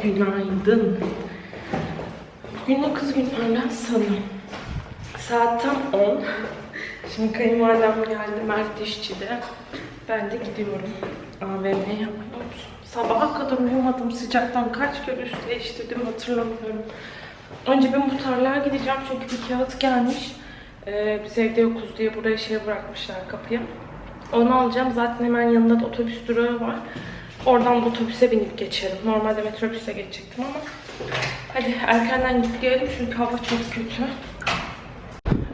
Günaydın. Bugün kız günlerden salı. Saat tam 10. Şimdi kayınvalidem geldi Mert dişçide. Ben de gidiyorum. AVM'ye? Sabaha kadar uyumadım sıcaktan. Kaç kere üst değiştirdim hatırlamıyorum. Önce bir muhtarlığa gideceğim çünkü bir kağıt gelmiş. Ee, biz evde yokuz diye buraya şey bırakmışlar kapıya. Onu alacağım. Zaten hemen yanında da otobüs durağı var. Oradan da otobüse binip geçerim. Normalde metrobüse geçecektim ama. Hadi erkenden git diyelim çünkü hava çok kötü.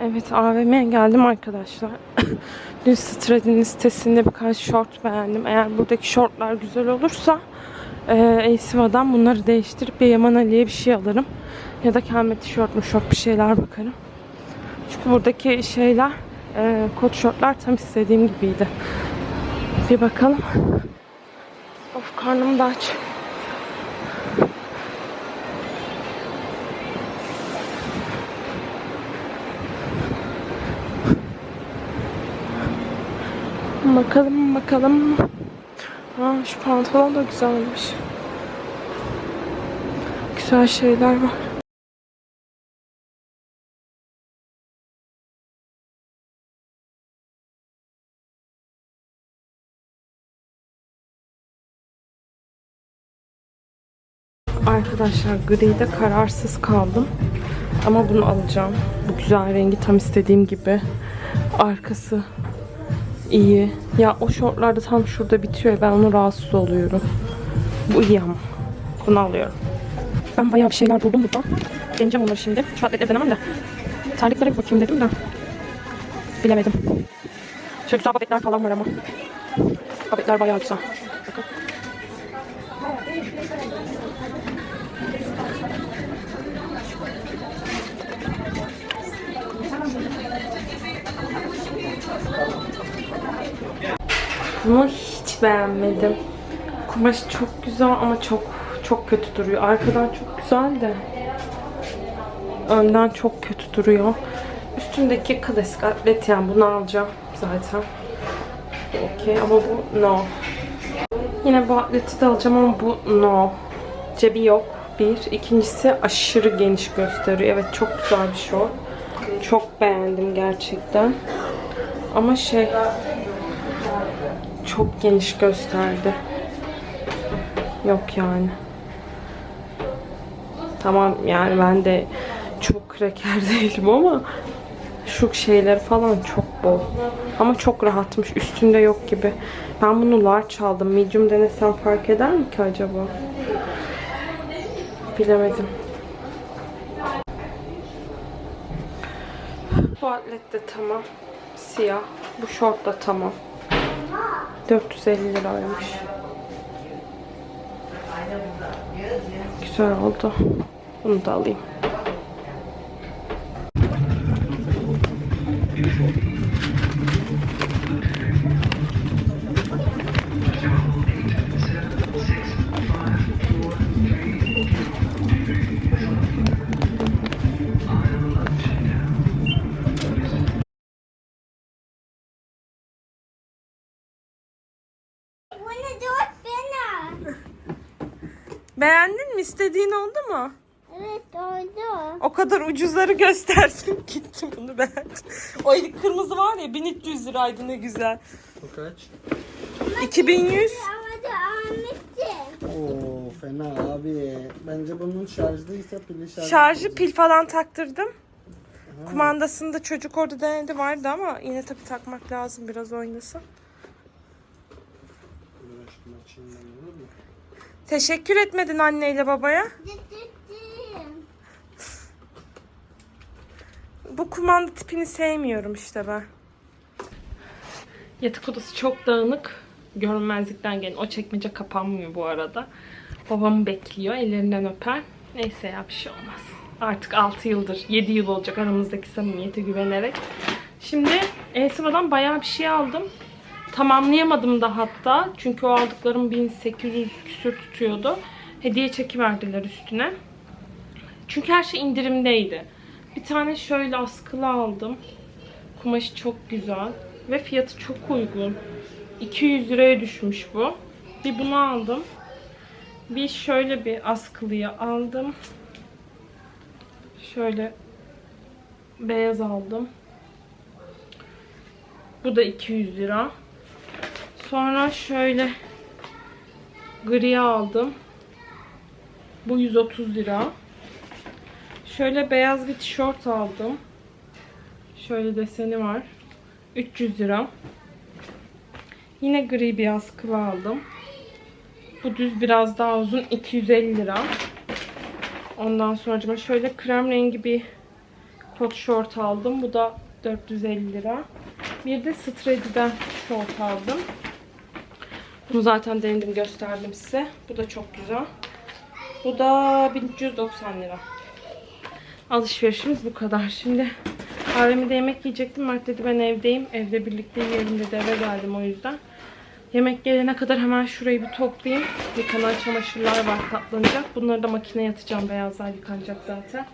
Evet AVM'ye geldim arkadaşlar. Dün Strad'in sitesinde birkaç short beğendim. Eğer buradaki shortlar güzel olursa e, Eysiva'dan bunları değiştirip bir Yaman Ali'ye bir şey alırım. Ya da kendime tişört mu şort bir şeyler bakarım. Çünkü buradaki şeyler e, kot şortlar tam istediğim gibiydi. Bir bakalım. Of karnım da aç. Bakalım bakalım. Aa, şu pantolon da güzelmiş. Güzel şeyler var. Arkadaşlar gride kararsız kaldım. Ama bunu alacağım. Bu güzel rengi tam istediğim gibi. Arkası iyi. Ya o şortlarda tam şurada bitiyor. Ben onu rahatsız oluyorum. Bu iyi ama. Bunu alıyorum. Ben bayağı bir şeyler buldum burada. Deneyeceğim onları şimdi. Şu atletleri denemem de. Terliklere bir bakayım dedim de. Bilemedim. Şöyle güzel babetler falan var ama. Babetler bayağı güzel. Bunu hiç beğenmedim. Kumaş çok güzel ama çok çok kötü duruyor. Arkadan çok güzel de önden çok kötü duruyor. Üstündeki klasik atlet yani bunu alacağım zaten. Okey ama bu no. Yine bu atleti de alacağım ama bu no. Cebi yok. Bir. İkincisi aşırı geniş gösteriyor. Evet çok güzel bir şort. Çok beğendim gerçekten. Ama şey çok geniş gösterdi. Yok yani. Tamam yani ben de çok kreker değilim ama şu şeyler falan çok bol. Ama çok rahatmış. Üstünde yok gibi. Ben bunu large aldım. Medium denesem fark eder mi ki acaba? Bilemedim. Bu atlet de tamam. Siyah. Bu şort da tamam. 450 liraymış. Güzel oldu. Bunu da alayım. Beğendin mi? İstediğin oldu mu? Evet oldu. O kadar ucuzları gösterdim. Gitti bunu beğendim. O kırmızı var ya 1300 liraydı ne güzel. Bu kaç? 2100. Ama da almıştım. Oo fena abi. Bence bunun şarjlıysa pili şarj. Şarjı pil falan taktırdım. Kumandasında çocuk orada denedi vardı ama yine tabii takmak lazım biraz oynasın. Uğraştım açayım ben olur mu? Teşekkür etmedin anneyle babaya. Bu kumanda tipini sevmiyorum işte ben. Yatak odası çok dağınık. Görünmezlikten gelen. O çekmece kapanmıyor bu arada. Babamı bekliyor. Ellerinden öper. Neyse ya bir şey olmaz. Artık 6 yıldır, 7 yıl olacak aramızdaki samimiyete güvenerek. Şimdi Elsiva'dan bayağı bir şey aldım. Tamamlayamadım da hatta. Çünkü o aldıklarım 1800 küsür tutuyordu. Hediye çeki verdiler üstüne. Çünkü her şey indirimdeydi. Bir tane şöyle askılı aldım. Kumaşı çok güzel. Ve fiyatı çok uygun. 200 liraya düşmüş bu. Bir bunu aldım. Bir şöyle bir askılıyı aldım. Şöyle beyaz aldım. Bu da 200 lira. Sonra şöyle gri aldım. Bu 130 lira. Şöyle beyaz bir tişört aldım. Şöyle deseni var. 300 lira. Yine gri bir askılı aldım. Bu düz biraz daha uzun 250 lira. Ondan sonra şöyle krem rengi bir kot şort aldım. Bu da 450 lira. Bir de Stretch'den şort aldım. Bunu zaten denedim gösterdim size. Bu da çok güzel. Bu da 1390 lira. Alışverişimiz bu kadar. Şimdi Alemde yemek yiyecektim. Mert dedi ben evdeyim. Evde birlikte yiyelim dedi. Eve geldim o yüzden. Yemek gelene kadar hemen şurayı bir toplayayım. Yıkanan çamaşırlar var katlanacak. Bunları da makineye atacağım. Beyazlar yıkanacak zaten.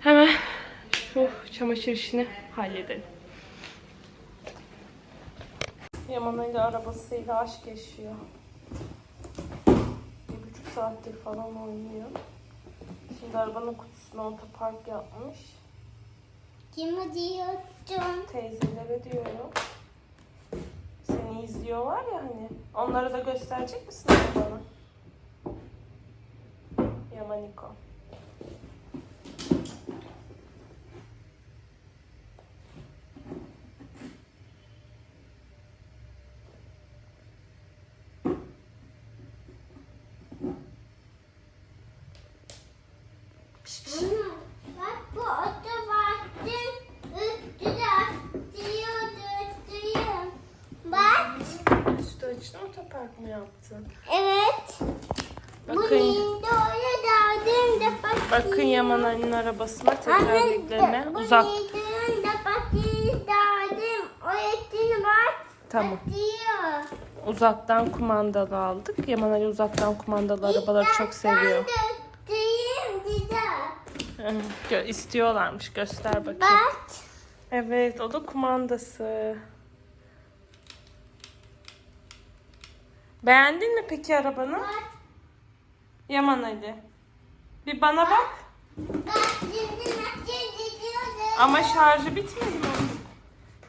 Hemen şu çamaşır işini halledelim. Yaman Ali arabasıyla aşk yaşıyor. Bir buçuk saattir falan oynuyor. Şimdi arabanın kutusuna otopark yapmış. Kimi diyorsun? Teyzelere diyorum. Seni izliyorlar ya hani. Onlara da gösterecek misin bana? Yamaniko. Ana, bak bu otoparkın üstüne diyordu üstüyüm. Bak. Üstü açtın mı yaptın? Evet. Bakın, bakın Yaman Ali'nin arabasına tekerleklerine uzak. Tamam. Uzaktan kumandalı aldık. Yaman Ali uzaktan kumandalı arabaları çok seviyor. İstiyorlarmış. Göster bakayım. Bak. Evet, o da kumandası. Beğendin mi peki arabanı? Bak. Yaman Ali. Bir bana bak. Bak şimdi nasıl gidiyordu. Ama şarjı bitmedi mi?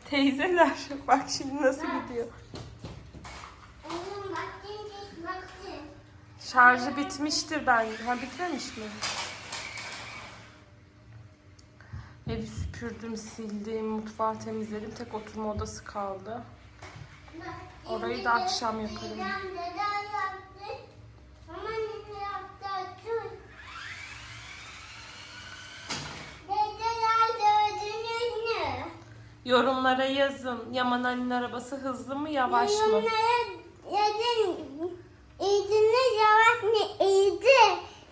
Teyzeler bak şimdi nasıl gidiyor. Oğlum bak şimdi bak şimdi. Şarjı bitmiştir ben. Ha bitmemiş mi? Evi süpürdüm, sildim, mutfağı temizledim. Tek oturma odası kaldı. Orayı da akşam yaparım. Yorumlara yazın. Yaman Ali'nin arabası hızlı mı, yavaş mı? Yorumlara yazın. İyidiniz yavaş mı? İyiydi.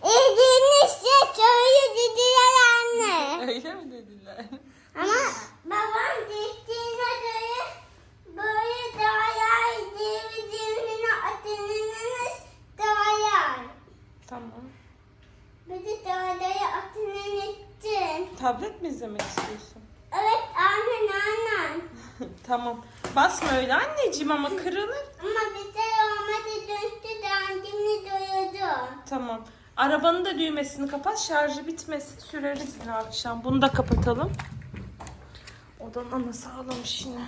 İyidiniz de söyle dediler anne. Öyle mi dediler? Ama babam gittiğine göre böyle dağlar divizyonunu atınınız dağlar. Tamam. Bir de dağları atının için. Tablet mi izlemek istiyorsun? Evet anne anne. tamam. Basma öyle anneciğim ama kırılır. Ama bize olmadı döndü dandimli doyurdu. Tamam. Arabanın da düğmesini kapat. Şarjı bitmesin. Süreriz yine akşam. Bunu da kapatalım. Odanın anası ağlamış yine.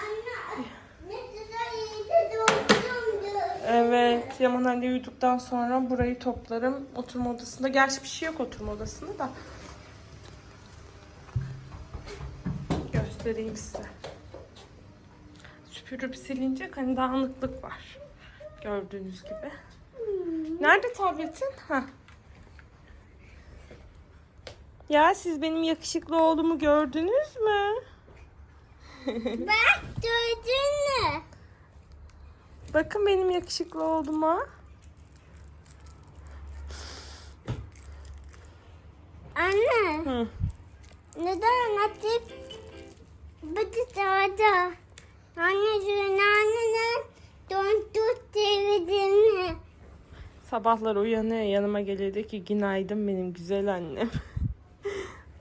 Anne ne güzel doldurumdu. Evet. Yaman Ali uyuduktan sonra burayı toplarım. Oturma odasında. Gerçi bir şey yok oturma odasında da. Göstereyim size. Süpürüp silince hani dağınıklık var. Gördüğünüz gibi. Nerede tabletin? Ha. Ya siz benim yakışıklı oğlumu gördünüz mü? Bak gördün mü? Bakın benim yakışıklı oğluma. Anne Hı. neden atıp bir dağda? Anne şunu annene dondu televizyonu. Sabahlar uyanıyor yanıma geliyor diyor ki günaydın benim güzel annem.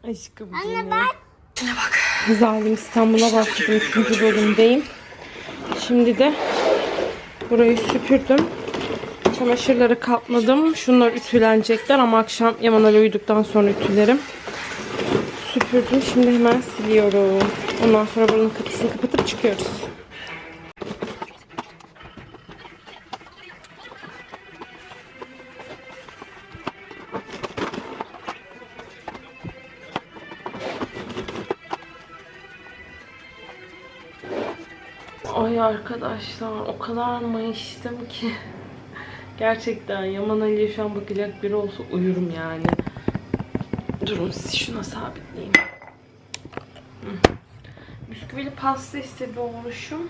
Aşkım Anne benim. bak. Zalim İstanbul'a başladım. ikinci bölümdeyim. Şimdi de burayı süpürdüm. Çamaşırları katladım. Şunlar ütülenecekler ama akşam Yaman Ali uyuduktan sonra ütülerim. Süpürdüm. Şimdi hemen siliyorum. Ondan sonra buranın kapısını kapatıp çıkıyoruz. Ay arkadaşlar o kadar mayıştım ki. Gerçekten Yaman Ali'ye şu an bakacak biri olsa uyurum yani. Durun sizi şuna sabitleyeyim. Bisküvili pasta istedi oluşum.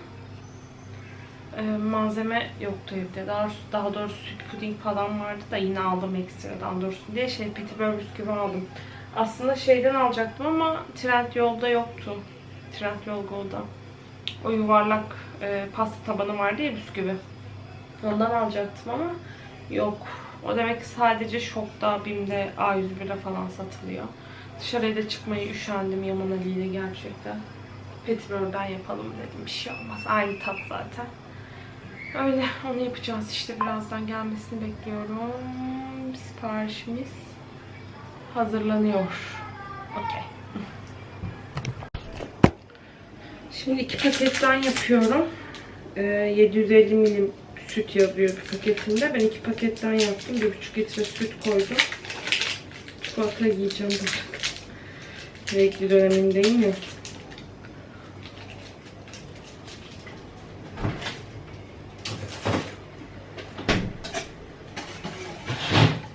Ee, malzeme yoktu evde. Daha, doğrusu- daha doğrusu süt puding falan vardı da yine aldım ekstradan dursun diye şey petibör bisküvi aldım. Aslında şeyden alacaktım ama Trend yolda yoktu. Trend yol Go'da. O yuvarlak e, pasta tabanı vardı ya bisküvi. Ondan alacaktım ama yok. O demek ki sadece Şok'ta, BİM'de, A101'de falan satılıyor. Dışarıya da çıkmayı üşendim Yaman Ali ile gerçekten. Petibör'den yapalım dedim. Bir şey olmaz. Aynı tat zaten. Öyle onu yapacağız işte birazdan gelmesini bekliyorum. Siparişimiz hazırlanıyor. Okey. Şimdi iki paketten yapıyorum. Ee, 750 milim süt yazıyor bir paketinde. Ben iki paketten yaptım. Bir buçuk litre süt koydum. Çikolata yiyeceğim bak. Renkli dönemindeyim ya.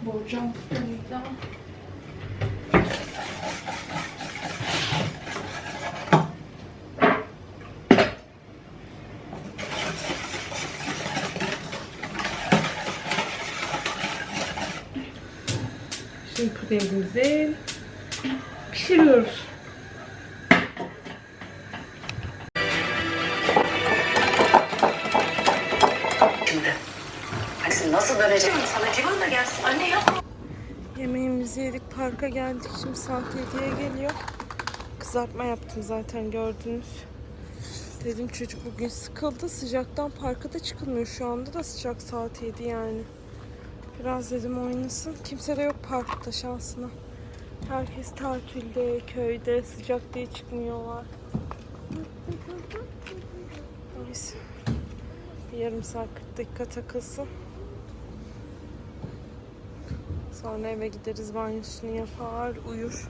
Borcam burada. Şimdi pudingimizi pişiriyoruz. şimdi. Nasıl dönecek? Sana civan da gelsin. Anne yapma. Yemeğimizi yedik, parka geldik. Şimdi saat 7'ye geliyor. Kızartma yaptım zaten gördünüz. Dedim çocuk bugün sıkıldı. Sıcaktan parka da çıkılmıyor. Şu anda da sıcak saat 7 yani. Biraz dedim oynasın. Kimse de yok parkta şansına. Herkes tatilde, köyde, sıcak diye çıkmıyorlar. Bir yarım saat 40 dakika takılsın. Sonra eve gideriz banyosunu yapar, uyur.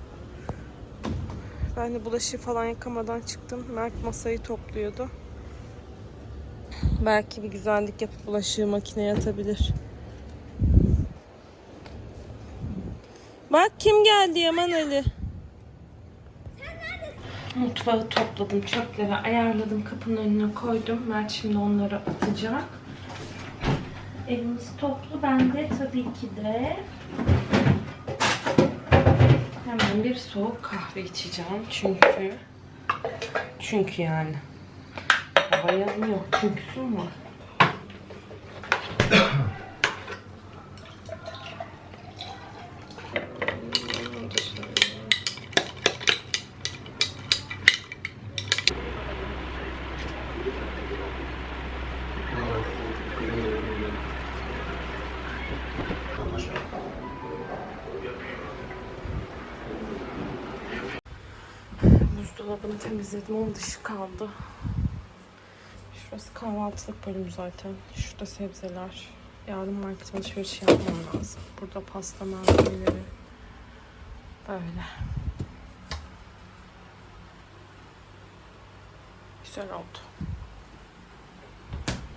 Ben de bulaşığı falan yıkamadan çıktım. Mert masayı topluyordu. Belki bir güzellik yapıp bulaşığı makineye atabilir. Bak kim geldi Yaman Ali. Mutfağı topladım, çöpleri ayarladım, kapının önüne koydum. Mert şimdi onları atacak. Evimiz toplu. Ben de tabii ki de hemen bir soğuk kahve içeceğim. Çünkü çünkü yani hava yanıyor. Çünküsü mü var? Buzdolabını temizledim. Onun dışı kaldı. Şurası kahvaltılık bölüm zaten. Şurada sebzeler. Yarın market alışverişi yapmam lazım. Burada pasta malzemeleri. Böyle. Güzel oldu.